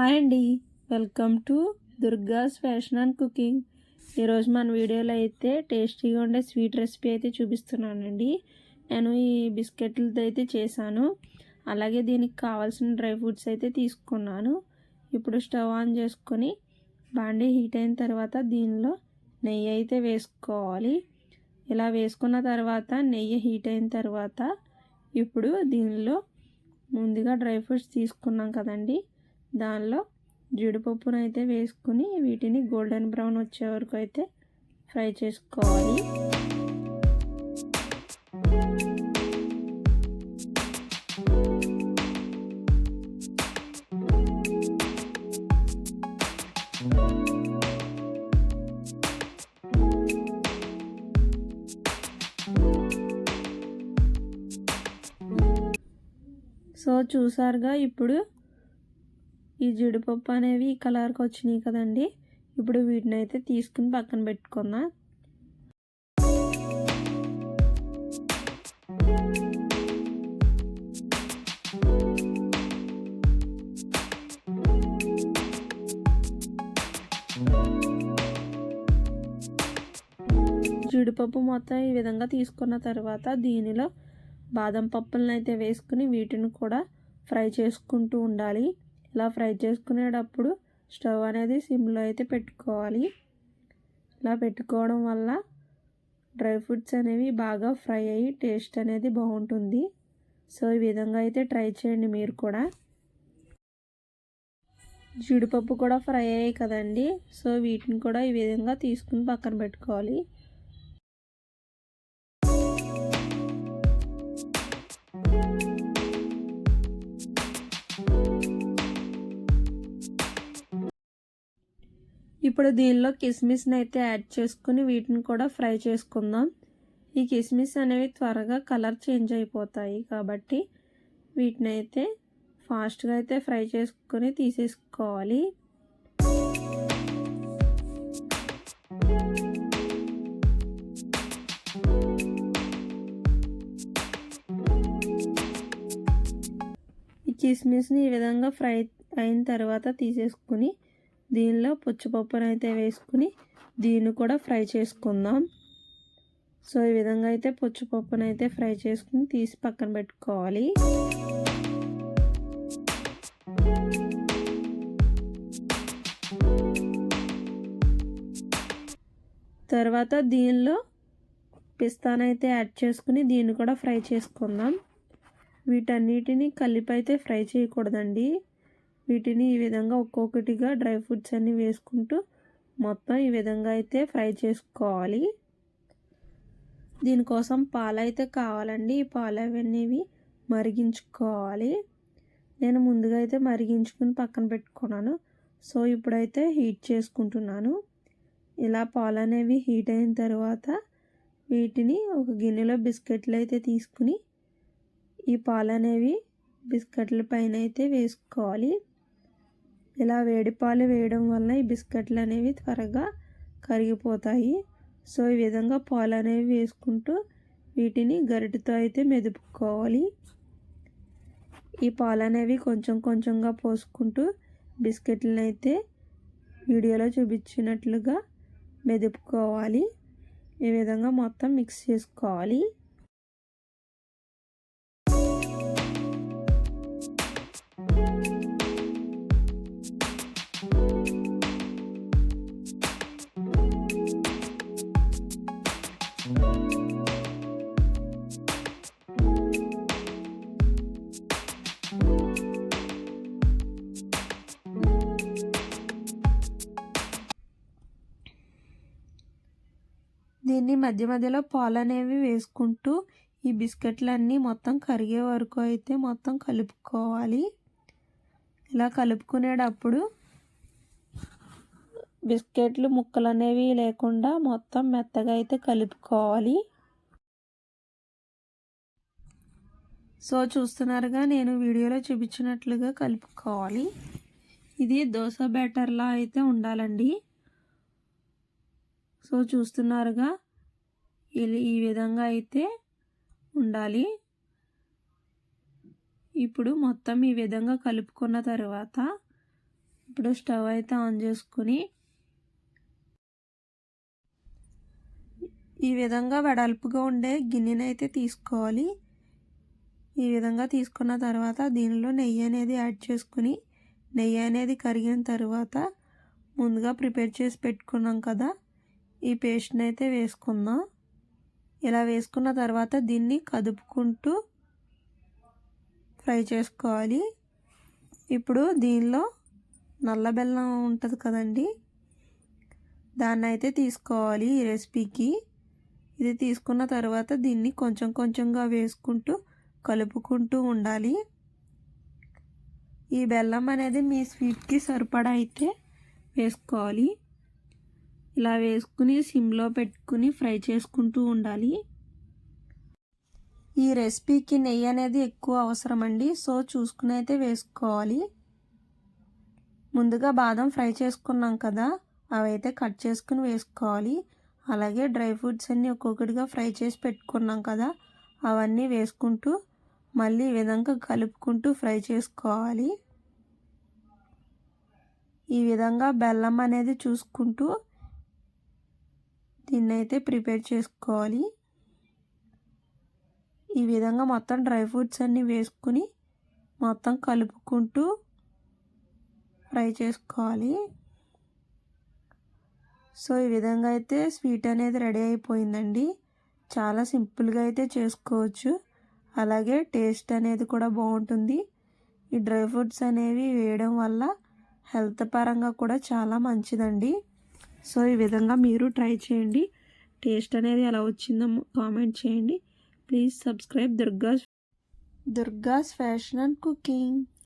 Hi అండి. Welcome to Durga's fashion and cooking. ఈరోజు మన వీడియోలో అయితే టేస్టీగా ఉండే స్వీట్ రెసిపీ అయితే చూపిస్తున్నానండి. నేను ఈ బిస్కెట్లతో అయితే చేశాను. అలాగే దీనికి కావాల్సిన డ్రై ఫ్రూట్స్ అయితే తీసుకున్నాను. ఇప్పుడు స్టవ్ ఆన్ చేసుకొని బాండీ హీట్ అయిన తర్వాత దీనిలో నెయ్యి అయితే వేసుకోవాలి. ఇలా వేసుకున్న తర్వాత నెయ్యి హీట్ అయిన తర్వాత ఇప్పుడు దీనిలో ముందుగా డ్రై ఫ్రూట్స్ తీసుకున్నాం కదండీ. దానిలో జీడిపప్పును అయితే వేసుకుని వీటిని గోల్డెన్ బ్రౌన్ వచ్చే వరకు అయితే ఫ్రై చేసుకోవాలి. సో చూసారుగా ఇప్పుడు ఈ జీడిపప్పు అనేవి ఈ కలర్కి వచ్చినాయి కదండి. ఇప్పుడు వీటిని అయితే తీసుకుని పక్కన పెట్టుకుందాం. జీడిపప్పు మొత్తం ఈ విధంగా తీసుకున్న తర్వాత దీనిలో బాదం పప్పులను అయితే వేసుకుని వీటిని కూడా ఫ్రై చేసుకుంటూ ఉండాలి. ఇలా ఫ్రై చేసుకునేటప్పుడు స్టవ్ అనేది సిమ్లో అయితే పెట్టుకోవాలి. ఇలా పెట్టుకోవడం వల్ల డ్రై ఫ్రూట్స్ అనేవి బాగా ఫ్రై అయ్యి టేస్ట్ అనేది బాగుంటుంది. సో ఈ విధంగా అయితే ట్రై చేయండి మీరు కూడా. జీడిపప్పు కూడా ఫ్రై అయ్యాయి కదండి. సో వీటిని కూడా ఈ విధంగా తీసుకుని పక్కన పెట్టుకోవాలి. ఇప్పుడు దీనిలో కిస్మిస్ని అయితే యాడ్ చేసుకుని వీటిని కూడా ఫ్రై చేసుకుందాం. ఈ కిస్మిస్ అనేవి త్వరగా కలర్ చేంజ్ అయిపోతాయి కాబట్టి వీటిని అయితే ఫాస్ట్గా అయితే ఫ్రై చేసుకొని తీసేసుకోవాలి. ఈ కిస్మిస్ని ఈ విధంగా ఫ్రై అయిన తర్వాత తీసేసుకుని దీనిలో పుచ్చిపప్పును అయితే వేసుకుని దీన్ని కూడా ఫ్రై చేసుకుందాం. సో ఈ విధంగా అయితే పుచ్చిపప్పును అయితే ఫ్రై చేసుకుని తీసి పక్కన పెట్టుకోవాలి. తర్వాత దీనిలో పిస్తానైతే యాడ్ చేసుకుని దీన్ని కూడా ఫ్రై చేసుకుందాం. వీటన్నిటిని కలిపి అయితే ఫ్రై చేయకూడదండి. వీటిని ఈ విధంగా ఒక్కొక్కటిగా డ్రై ఫ్రూట్స్ అన్నీ వేసుకుంటూ మొత్తం ఈ విధంగా అయితే ఫ్రై చేసుకోవాలి. దీనికోసం పాలు అయితే కావాలండి. ఈ పాలు అవన్నీ మరిగించుకోవాలి. నేను ముందుగా అయితే మరిగించుకుని పక్కన పెట్టుకున్నాను. సో ఇప్పుడైతే హీట్ చేసుకుంటున్నాను. ఇలా పాలు అనేవి హీట్ అయిన తర్వాత వీటిని ఒక గిన్నెలో బిస్కెట్లు అయితే తీసుకుని ఈ పాలు అనేవి బిస్కెట్ల పైన అయితే వేసుకోవాలి. ఇలా వేడి పాలు వేయడం వలన ఈ బిస్కెట్లు అనేవి త్వరగా కరిగిపోతాయి. సో ఈ విధంగా పాలు అనేవి వేసుకుంటూ వీటిని గరిటతో అయితే మెదుపుకోవాలి. ఈ పాలు అనేవి కొంచెం కొంచెంగా పోసుకుంటూ బిస్కెట్లను అయితే వీడియోలో చూపించినట్లుగా మెదుపుకోవాలి. ఈ విధంగా మొత్తం మిక్స్ చేసుకోవాలి. దీన్ని మధ్య మధ్యలో పాలు అనేవి వేసుకుంటూ ఈ బిస్కెట్లన్నీ మొత్తం కరిగే వరకు అయితే మొత్తం కలుపుకోవాలి. ఇలా కలుపుకునేటప్పుడు బిస్కెట్లు ముక్కలు అనేవి లేకుండా మొత్తం మెత్తగా అయితే కలుపుకోవాలి. సో చూస్తున్నారుగా నేను వీడియోలో చూపించినట్లుగా కలుపుకోవాలి. ఇది దోశ బ్యాటర్లా అయితే ఉండాలండి. సో చూస్తున్నారుగా ఈ విధంగా అయితే ఉండాలి. ఇప్పుడు మొత్తం ఈ విధంగా కలుపుకున్న తర్వాత ఇప్పుడు స్టవ్ అయితే ఆన్ చేసుకుని ఈ విధంగా వెడల్పుగా ఉండే గిన్నెని అయితే తీసుకోవాలి. ఈ విధంగా తీసుకున్న తర్వాత దీనిలో నెయ్యి అనేది యాడ్ చేసుకుని నెయ్యి అనేది కరిగిన తర్వాత ముందుగా ప్రిపేర్ చేసి పెట్టుకున్నాం కదా ఈ పేస్ట్ని అయితే వేసుకుందాం. ఇలా వేసుకున్న తర్వాత దీన్ని కదుపుకుంటూ ఫ్రై చేసుకోవాలి. ఇప్పుడు దీనిలో నల్ల బెల్లం ఉంటుంది కదండి దాన్ని అయితే తీసుకోవాలి ఈ రెసిపీకి. ఇది తీసుకున్న తర్వాత దీన్ని కొంచెం కొంచెంగా వేసుకుంటూ కలుపుకుంటూ ఉండాలి. ఈ బెల్లం అనేది మీ స్వీట్కి సరిపడా అయితే వేసుకోవాలి. ఇలా వేసుకుని సిమ్లో పెట్టుకుని ఫ్రై చేసుకుంటూ ఉండాలి. ఈ రెసిపీకి నెయ్యి అనేది ఎక్కువ అవసరం అండి సో చూసుకుని అయితే వేసుకోవాలి. ముందుగా బాదం ఫ్రై చేసుకున్నాం కదా అవైతే కట్ చేసుకుని వేసుకోవాలి. అలాగే డ్రై ఫ్రూట్స్ అన్నీ ఒక్కొక్కటిగా ఫ్రై చేసి పెట్టుకున్నాం కదా అవన్నీ వేసుకుంటూ మళ్ళీ ఈ విధంగా కలుపుకుంటూ ఫ్రై చేసుకోవాలి. ఈ విధంగా బెల్లం అనేది చూసుకుంటూ దీన్ని అయితే ప్రిపేర్ చేసుకోవాలి. ఈ విధంగా మొత్తం డ్రై ఫ్రూట్స్ అన్నీ వేసుకుని మొత్తం కలుపుకుంటూ ఫ్రై చేసుకోవాలి. సో ఈ విధంగా అయితే స్వీట్ అనేది రెడీ అయిపోయిందండి. చాలా సింపుల్గా అయితే చేసుకోవచ్చు. అలాగే టేస్ట్ అనేది కూడా బాగుంటుంది. ఈ డ్రై ఫ్రూట్స్ అనేవి వేయడం వల్ల హెల్త్ పరంగా కూడా చాలా మంచిదండి. సో ఈ విధంగా మీరు ట్రై చేయండి. టేస్ట్ అనేది ఎలా వచ్చిందో కామెంట్ చేయండి. Please subscribe Durga's Durga's fashion and cooking.